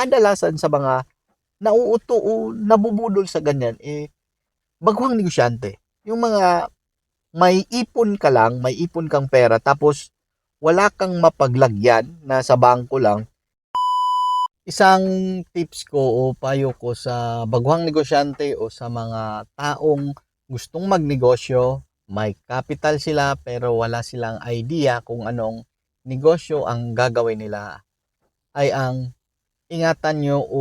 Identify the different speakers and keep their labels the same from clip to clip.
Speaker 1: kadalasan sa mga nauuto o nabubudol sa ganyan, eh, baguhang negosyante. Yung mga may ipon ka lang, may ipon kang pera, tapos wala kang mapaglagyan na sa bangko lang. Isang tips ko o payo ko sa baguhang negosyante o sa mga taong gustong magnegosyo, may capital sila pero wala silang idea kung anong negosyo ang gagawin nila ay ang ingatan nyo o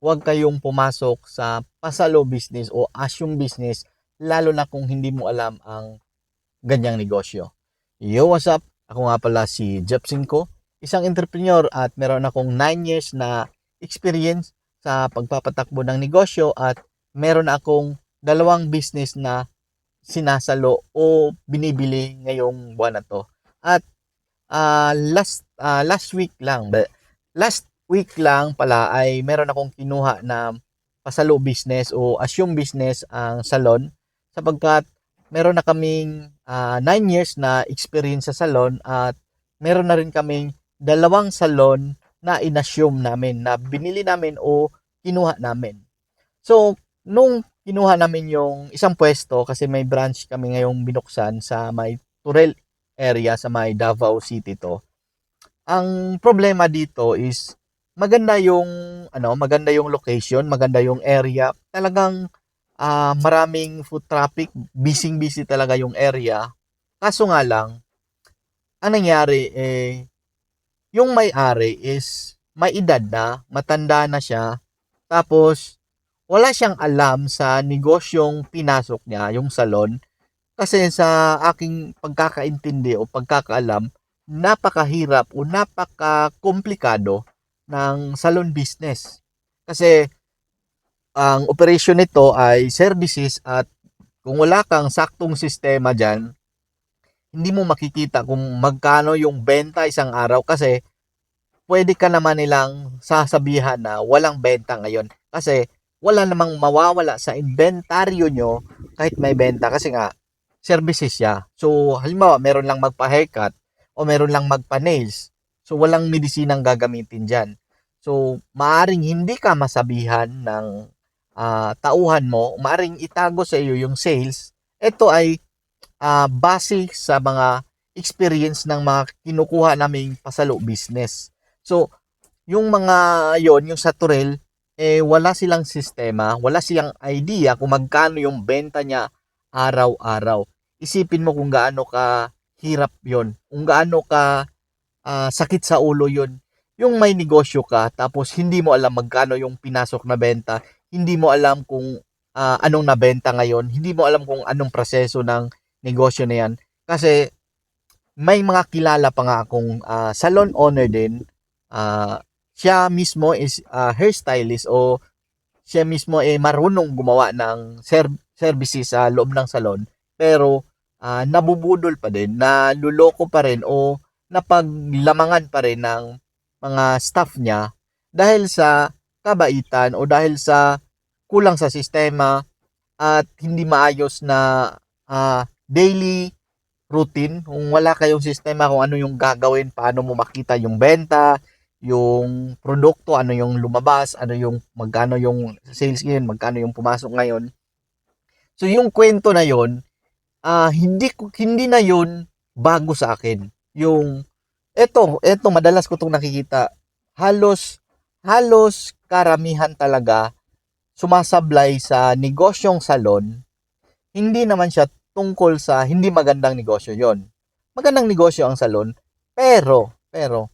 Speaker 1: huwag kayong pumasok sa pasalo business o assume business lalo na kung hindi mo alam ang ganyang negosyo. Yo, what's up? Ako nga pala si Jeff Cinco, isang entrepreneur at meron akong 9 years na experience sa pagpapatakbo ng negosyo at meron akong dalawang business na sinasalo o binibili ngayong buwan na to. At ah, last ah, last week lang, ba- last week lang pala ay meron akong kinuha na pasalo business o assume business ang salon sapagkat meron na kaming 9 years na experience sa salon at meron na rin kaming dalawang salon na inassume namin na binili namin o kinuha namin. So, nung kinuha namin yung isang pwesto kasi may branch kami ngayong binuksan sa may Turel area sa may Davao City to. Ang problema dito is maganda yung ano, maganda yung location, maganda yung area. Talagang ah, maraming foot traffic, busy-busy talaga yung area. Kaso nga lang, ang nangyari eh yung may-ari is may edad na, matanda na siya. Tapos wala siyang alam sa negosyong pinasok niya, yung salon. Kasi sa aking pagkakaintindi o pagkakaalam, napakahirap o napaka-komplikado ng salon business. Kasi ang operation nito ay services at kung wala kang saktong sistema dyan, hindi mo makikita kung magkano yung benta isang araw kasi pwede ka naman nilang sasabihan na walang benta ngayon kasi wala namang mawawala sa inventaryo nyo kahit may benta kasi nga services siya. So halimbawa meron lang magpa-haircut o meron lang magpa-nails. So walang medisinang gagamitin dyan. So maaring hindi ka masabihan ng ah, tauhan mo, maaring itago sa iyo yung sales. Ito ay ah, base sa mga experience ng mga kinukuha naming pasalo business. So, yung mga yon yung sa Turel, eh wala silang sistema, wala silang idea kung magkano yung benta niya araw-araw. Isipin mo kung gaano ka hirap yon kung gaano ka ah, sakit sa ulo yon Yung may negosyo ka, tapos hindi mo alam magkano yung pinasok na benta, hindi mo alam kung ah, anong nabenta ngayon, hindi mo alam kung anong proseso ng negosyo na yan. Kasi may mga kilala pa nga akong ah, salon owner din. Ah, siya mismo is ah, hairstylist o siya mismo ay marunong gumawa ng ser- services sa loob ng salon. Pero ah, nabubudol pa din, naluloko pa rin o napaglamangan pa rin ng mga staff niya dahil sa kabaitan o dahil sa kulang sa sistema at hindi maayos na ah, daily routine. Kung wala kayong sistema kung ano yung gagawin, paano mo makita yung benta, yung produkto, ano yung lumabas, ano yung magkano yung sales ngayon, magkano yung pumasok ngayon. So yung kwento na yon, ah hindi hindi na yon bago sa akin. Yung eto, eto madalas ko tong nakikita. Halos halos karamihan talaga sumasablay sa negosyong salon. Hindi naman siya tungkol sa hindi magandang negosyo yon. Magandang negosyo ang salon, pero pero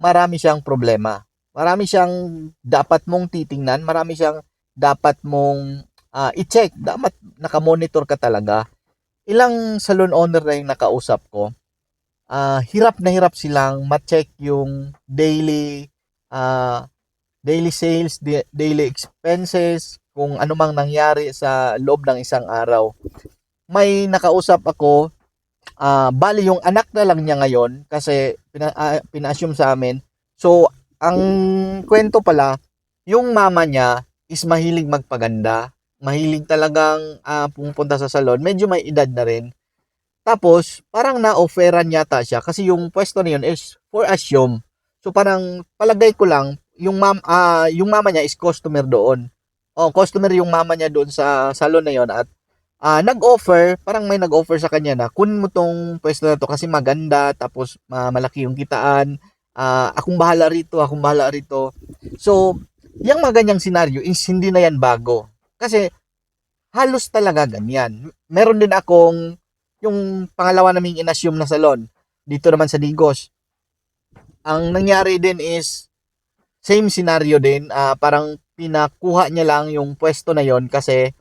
Speaker 1: marami siyang problema. Marami siyang dapat mong titingnan, marami siyang dapat mong ah, i-check. Dapat nakamonitor ka talaga. Ilang salon owner na yung nakausap ko, ah, hirap na hirap silang ma-check yung daily ah, daily sales, daily expenses, kung ano mang nangyari sa loob ng isang araw. May nakausap ako, ah, bali yung anak na lang niya ngayon kasi pina, ah, pina-assume sa amin. So, ang kwento pala, yung mama niya is mahilig magpaganda. Mahilig talagang ah, pumupunta sa salon. Medyo may edad na rin. Tapos, parang na-offeran yata siya kasi yung pwesto na yun is for assume. So, parang palagay ko lang, yung mam ah, yung mama niya is customer doon. Oh, customer yung mama niya doon sa salon na yon at ah, nag-offer, parang may nag-offer sa kanya na kunin mo tong pwesto na to kasi maganda tapos ah, malaki yung kitaan. Ah, akong bahala rito, akong bahala rito. So, yung mga ganyang senaryo is hindi na yan bago. Kasi halos talaga ganyan. Meron din akong yung pangalawa naming inassume na salon dito naman sa Digos. Ang nangyari din is same scenario din, ah, parang pinakuha niya lang yung pwesto na yon kasi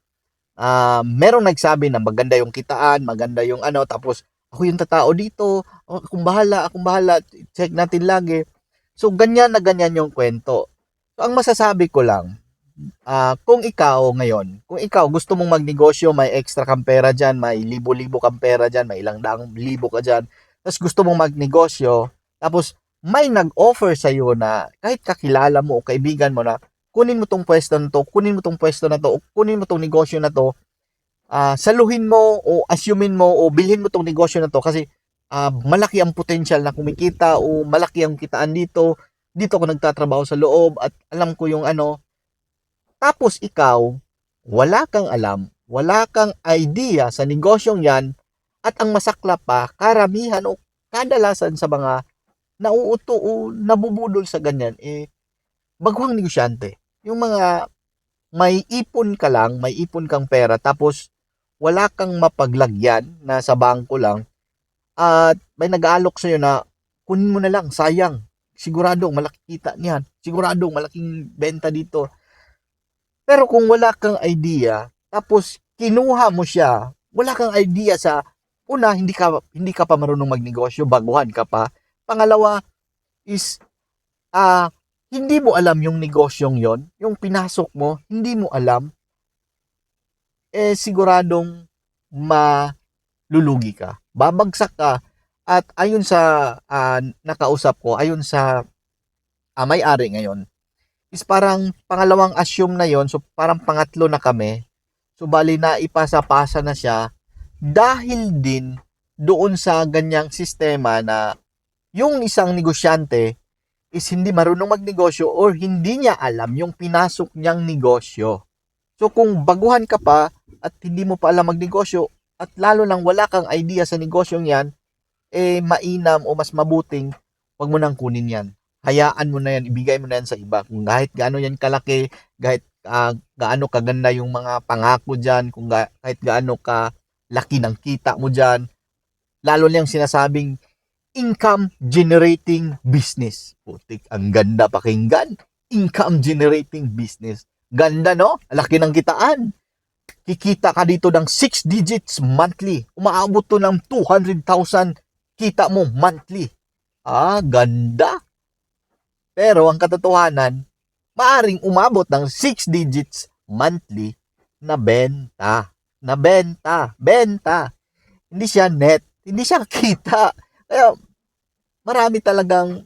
Speaker 1: ah, merong nagsabi na maganda yung kitaan, maganda yung ano, tapos ako yung tatao dito, akong bahala, akong bahala, check natin lagi. So, ganyan na ganyan yung kwento. So, ang masasabi ko lang, ah, kung ikaw ngayon, kung ikaw gusto mong magnegosyo, may extra kang pera dyan, may libo-libo kang pera dyan, may ilang daang libo ka dyan, tapos gusto mong magnegosyo, tapos may nag-offer sa iyo na kahit kakilala mo o kaibigan mo na kunin mo tong pwesto na to, kunin mo tong pwesto na to, o kunin mo tong negosyo na to, ah, saluhin mo o assumein mo o bilhin mo tong negosyo na to kasi ah, malaki ang potential na kumikita o malaki ang kitaan dito. Dito ako nagtatrabaho sa loob at alam ko yung ano. Tapos ikaw, wala kang alam, wala kang idea sa negosyong yan at ang masakla pa, karamihan o kadalasan sa mga nauuto o nabubudol sa ganyan, eh, baguhang negosyante. Yung mga may ipon ka lang, may ipon kang pera, tapos wala kang mapaglagyan na sa bangko lang, at may nag-aalok sa'yo na kunin mo na lang, sayang. Siguradong malaki kita niyan. Siguradong malaking benta dito. Pero kung wala kang idea, tapos kinuha mo siya, wala kang idea sa una, hindi ka hindi ka pa marunong magnegosyo, baguhan ka pa. Pangalawa is ah hindi mo alam yung negosyong yon, yung pinasok mo, hindi mo alam, eh siguradong malulugi ka. Babagsak ka at ayon sa ah, nakausap ko, ayon sa ah, may-ari ngayon, is parang pangalawang assume na yon, so parang pangatlo na kami. So bali na ipasa-pasa na siya dahil din doon sa ganyang sistema na yung isang negosyante is hindi marunong magnegosyo or hindi niya alam yung pinasok niyang negosyo. So kung baguhan ka pa at hindi mo pa alam magnegosyo at lalo nang wala kang idea sa negosyong yan, eh mainam o mas mabuting wag mo nang kunin yan. Hayaan mo na yan, ibigay mo na yan sa iba. Kung kahit gaano yan kalaki, kahit ah, gaano kaganda yung mga pangako dyan, kung ga- kahit gaano ka laki ng kita mo dyan, lalo na yung sinasabing income generating business. Putik, ang ganda pakinggan. Income generating business. Ganda, no? Laki ng kitaan. Kikita ka dito ng 6 digits monthly. Umaabot to ng 200,000 kita mo monthly. Ah, ganda. Pero ang katotohanan, maaring umabot ng 6 digits monthly na benta. Na benta. Benta. Hindi siya net. Hindi siya kita. Kaya marami talagang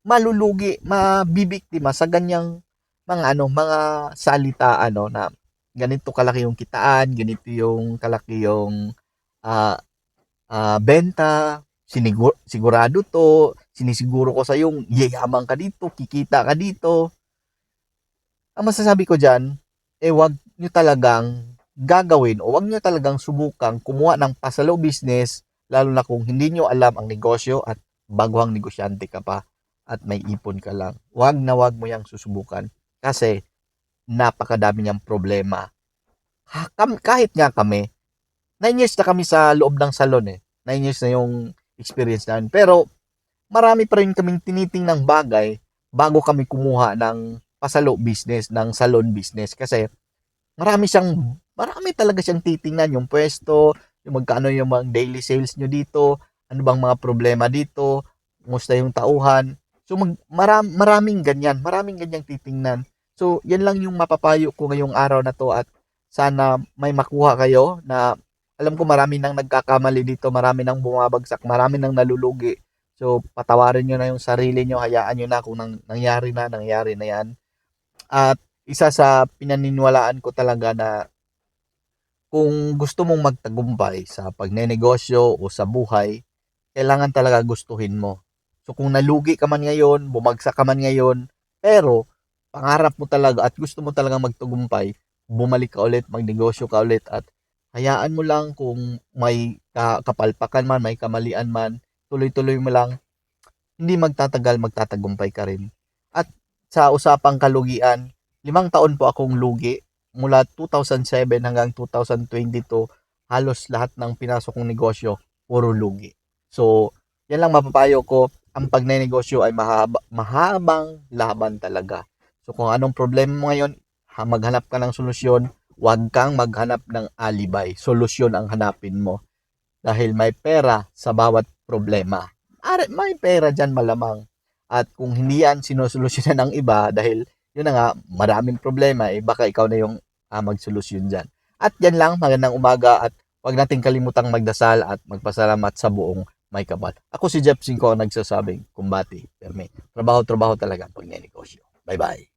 Speaker 1: malulugi, mabibiktima sa ganyang mga ano, mga salita ano na ganito kalaki yung kitaan, ganito yung kalaki yung ah ah, benta, sinigur, sigurado to, sinisiguro ko sa yung yayaman ka dito, kikita ka dito. Ang masasabi ko diyan, eh wag nyo talagang gagawin o wag nyo talagang subukang kumuha ng pasalo business lalo na kung hindi nyo alam ang negosyo at baguhang negosyante ka pa at may ipon ka lang. Wag na wag mo yang susubukan kasi napakadami niyang problema. Kahit nga kami, 9 years na kami sa loob ng salon eh. 9 years na yung experience namin. Pero marami pa rin kaming tinitingnang bagay bago kami kumuha ng pasalo business, ng salon business. Kasi marami siyang, marami talaga siyang titingnan yung pwesto, yung magkano yung mga daily sales nyo dito, ano bang mga problema dito, kumusta yung tauhan. So mag, maram, maraming ganyan, maraming ganyang titingnan. So yan lang yung mapapayo ko ngayong araw na to at sana may makuha kayo na alam ko marami nang nagkakamali dito, marami nang bumabagsak, marami nang nalulugi. So patawarin nyo na yung sarili nyo, hayaan nyo na kung nang, nangyari na, nangyari na yan. At isa sa pinaniniwalaan ko talaga na kung gusto mong magtagumpay sa pagnenegosyo o sa buhay, kailangan talaga gustuhin mo. So kung nalugi ka man ngayon, bumagsak ka man ngayon, Pero, pangarap mo talaga at gusto mo talaga magtagumpay, bumalik ka ulit, magnegosyo ka ulit at hayaan mo lang kung may ka- kapalpakan man, may kamalian man, tuloy-tuloy mo lang, hindi magtatagal, magtatagumpay ka rin. At sa usapang kalugian, limang taon po akong lugi. Mula 2007 hanggang 2022, halos lahat ng pinasok kong negosyo, puro lugi. So, yan lang mapapayo ko. Ang pagnenegosyo ay mahaba, mahabang laban talaga. So, kung anong problema mo ngayon, ha- maghanap ka ng solusyon, huwag kang maghanap ng alibay. Solusyon ang hanapin mo. Dahil may pera sa bawat problema. Are, may pera dyan malamang. At kung hindi yan sinusolusyonan ng iba dahil yun na nga, maraming problema, eh baka ikaw na yung ah, magsolusyon dyan. At yan lang, magandang umaga at huwag nating kalimutang magdasal at magpasalamat sa buong may kapal. Ako si Jeff Cinco nagsasabing, kumbati, perme. Trabaho-trabaho talaga ang pagnenegosyo. Bye-bye.